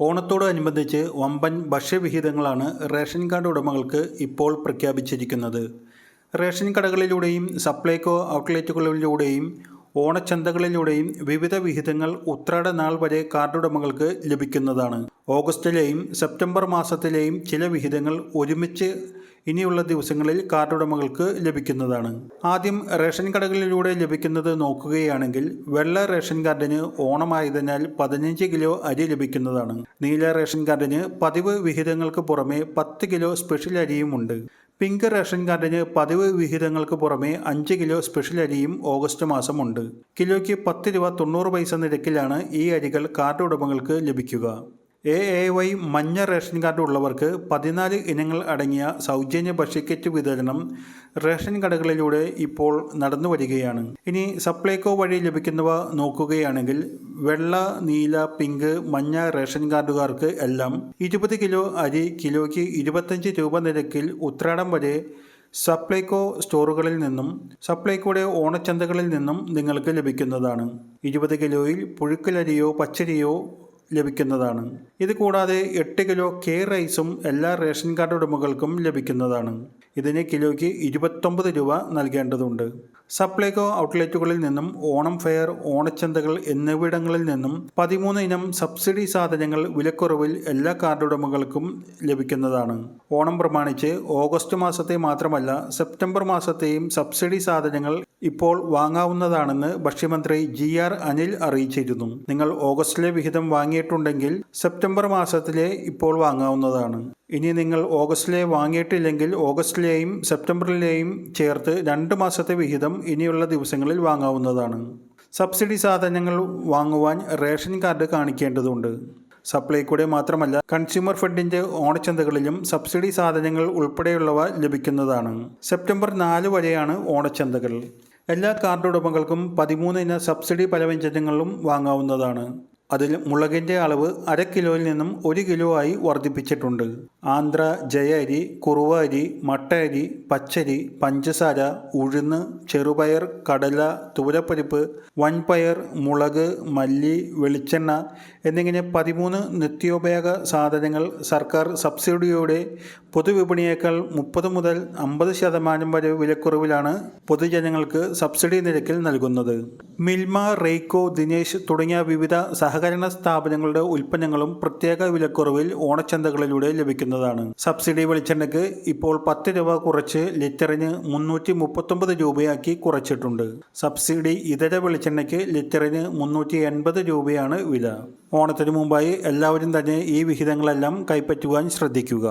ഓണത്തോടനുബന്ധിച്ച് വമ്പൻ ഭക്ഷ്യവിഹിതങ്ങളാണ് ration card ഉടമകൾക്ക് ഇപ്പോൾ പ്രഖ്യാപിച്ചിരിക്കുന്നത്. റേഷൻ കടകളിലൂടെയും സപ്ലൈകോ ഔട്ട്ലെറ്റുകളിലൂടെയും ഓണച്ചന്തകളിലൂടെയും വിവിധ വിഹിതങ്ങൾ ഉത്രാട നാൾ വരെ കാർഡുടമകൾക്ക് ലഭിക്കുന്നതാണ്. ഓഗസ്റ്റിലെയും സെപ്റ്റംബർ മാസത്തിലെയും ചില വിഹിതങ്ങൾ ഒരുമിച്ച് ഇനിയുള്ള ദിവസങ്ങളിൽ കാർഡുടമകൾക്ക് ലഭിക്കുന്നതാണ്. ആദ്യം റേഷൻ കടകളിലൂടെ ലഭിക്കുന്നത് നോക്കുകയാണെങ്കിൽ വെള്ള റേഷൻ കാർഡിന് ഓണമായതിനാൽ പതിനഞ്ച് കിലോ അരി ലഭിക്കുന്നതാണ്. നീല റേഷൻ കാർഡിന് പതിവ് വിഹിതങ്ങൾക്ക് പുറമെ പത്ത് കിലോ സ്പെഷ്യൽ അരിയുമുണ്ട്. പിങ്ക് റേഷൻ കാർഡിന് പതിവ് വിഹിതങ്ങൾക്ക് പുറമെ അഞ്ച് കിലോ സ്പെഷ്യൽ അരിയും ഓഗസ്റ്റ് മാസമുണ്ട് കിലോയ്ക്ക് പത്ത് രൂപ തൊണ്ണൂറ് പൈസ നിരക്കിലാണ് ഈ അരികൾ കാർഡ് ഉടമകൾക്ക് ലഭിക്കുക. എ എ വൈ മഞ്ഞ റേഷൻ കാർഡ് ഉള്ളവർക്ക് പതിനാല് ഇനങ്ങൾ അടങ്ങിയ സൗജന്യ ഭക്ഷ്യക്കറ്റ് വിതരണം റേഷൻ കടകളിലൂടെ ഇപ്പോൾ നടന്നു വരികയാണ്. ഇനി സപ്ലൈകോ വഴി ലഭിക്കുന്നവ നോക്കുകയാണെങ്കിൽ വെള്ള നീല പിങ്ക് മഞ്ഞ റേഷൻ കാർഡുകാർക്ക് എല്ലാം ഇരുപത് കിലോ അരി കിലോയ്ക്ക് ഇരുപത്തഞ്ച് രൂപ നിരക്കിൽ ഉത്രാടം വരെ സപ്ലൈകോ സ്റ്റോറുകളിൽ നിന്നും സപ്ലൈകോയുടെ ഓണച്ചന്തകളിൽ നിന്നും നിങ്ങൾക്ക് ലഭിക്കുന്നതാണ്. ഇരുപത് കിലോയിൽ പുഴുക്കലരിയോ പച്ചരിയോ ലഭിക്കുന്നതാണ്. ഇത് കൂടാതെ എട്ട് കിലോ കെ റൈസും എല്ലാ റേഷൻ കാർഡ് ഉടമകൾക്കും ലഭിക്കുന്നതാണ്. ഇതിന് കിലോയ്ക്ക് ഇരുപത്തൊമ്പത് രൂപ നൽകേണ്ടതുണ്ട്. സപ്ലൈകോ ഔട്ട്ലെറ്റുകളിൽ നിന്നും ഓണം ഫെയർ ഓണച്ചന്തകൾ എന്നിവിടങ്ങളിൽ നിന്നും പതിമൂന്ന് ഇനം സബ്സിഡി സാധനങ്ങൾ വിലക്കുറവിൽ എല്ലാ കാർഡ് ഉടമകൾക്കും ലഭിക്കുന്നതാണ്. ഓണം പ്രമാണിച്ച് ഓഗസ്റ്റ് മാസത്തെ മാത്രമല്ല സെപ്റ്റംബർ മാസത്തെയും സബ്സിഡി സാധനങ്ങൾ ഇപ്പോൾ വാങ്ങാവുന്നതാണെന്ന് ഭക്ഷ്യമന്ത്രി ജി ആർ അനിൽ അറിയിച്ചിരുന്നു. നിങ്ങൾ ഓഗസ്റ്റിലെ വിഹിതം വാങ്ങിയിട്ടുണ്ടെങ്കിൽ സെപ്റ്റംബർ മാസത്തിലെ ഇപ്പോൾ വാങ്ങാവുന്നതാണ്. ഇനി നിങ്ങൾ ഓഗസ്റ്റിലെ വാങ്ങിയിട്ടില്ലെങ്കിൽ ഓഗസ്റ്റിലെയും സെപ്റ്റംബറിലെയും ചേർത്ത് രണ്ട് മാസത്തെ വിഹിതം ഇനിയുള്ള ദിവസങ്ങളിൽ വാങ്ങാവുന്നതാണ്. സബ്സിഡി സാധനങ്ങൾ വാങ്ങുവാൻ റേഷൻ കാർഡ് കാണിക്കേണ്ടതുണ്ട്. സപ്ലൈക്കൂടെ മാത്രമല്ല കൺസ്യൂമർ ഫെഡിന്റെ ഓണച്ചന്തകളിലും സബ്സിഡി സാധനങ്ങൾ ഉൾപ്പെടെയുള്ളവ ലഭിക്കുന്നതാണ്. സെപ്റ്റംബർ നാല് വരെയാണ് ഓണച്ചന്തകൾ. എല്ലാ കാർഡ് ഉടമകൾക്കും പതിമൂന്ന് സബ്സിഡി പലവ്യഞ്ജനങ്ങളും വാങ്ങാവുന്നതാണ്. അതിൽ മുളകിന്റെ അളവ് അര കിലോയിൽ നിന്നും ഒരു കിലോ ആയി വർദ്ധിപ്പിച്ചിട്ടുണ്ട്. ആന്ധ്ര ജയ അരി കുറുവ അരി മട്ട അരി പച്ചരി പഞ്ചസാര ഉഴുന്ന് ചെറുപയർ കടല തുവരപ്പരിപ്പ് വൻപയർ മുളക് മല്ലി വെളിച്ചെണ്ണ എന്നിങ്ങനെ പതിമൂന്ന് നിത്യോപയോഗ സാധനങ്ങൾ സർക്കാർ സബ്സിഡിയോടെ പൊതുവിപണിയേക്കാൾ മുപ്പത് മുതൽ അമ്പത് ശതമാനം വരെ വിലക്കുറവിലാണ് പൊതുജനങ്ങൾക്ക് സബ്സിഡി നിരക്കിൽ നൽകുന്നത്. മിൽമ റെയ്ക്കോ ദിനേശ് തുടങ്ങിയ വിവിധ സഹകരണ സ്ഥാപനങ്ങളുടെ ഉൽപ്പന്നങ്ങളും പ്രത്യേക വിലക്കുറവിൽ ഓണച്ചന്തകളിലൂടെ ലഭിക്കുന്നതാണ്. സബ്സിഡി വെളിച്ചെണ്ണയ്ക്ക് ഇപ്പോൾ പത്ത് രൂപ കുറച്ച് ലിറ്ററിന് മുന്നൂറ്റി മുപ്പത്തൊമ്പത് രൂപയാക്കി കുറച്ചിട്ടുണ്ട്. സബ്സിഡി ഇതര വെളിച്ചെണ്ണയ്ക്ക് ലിറ്ററിന് മുന്നൂറ്റി എൺപത് രൂപയാണ് വില. ഓണത്തിന് മുമ്പായി എല്ലാവരും തന്നെ ഈ വിഹിതങ്ങളെല്ലാം കൈപ്പറ്റുവാൻ ശ്രദ്ധിക്കുക.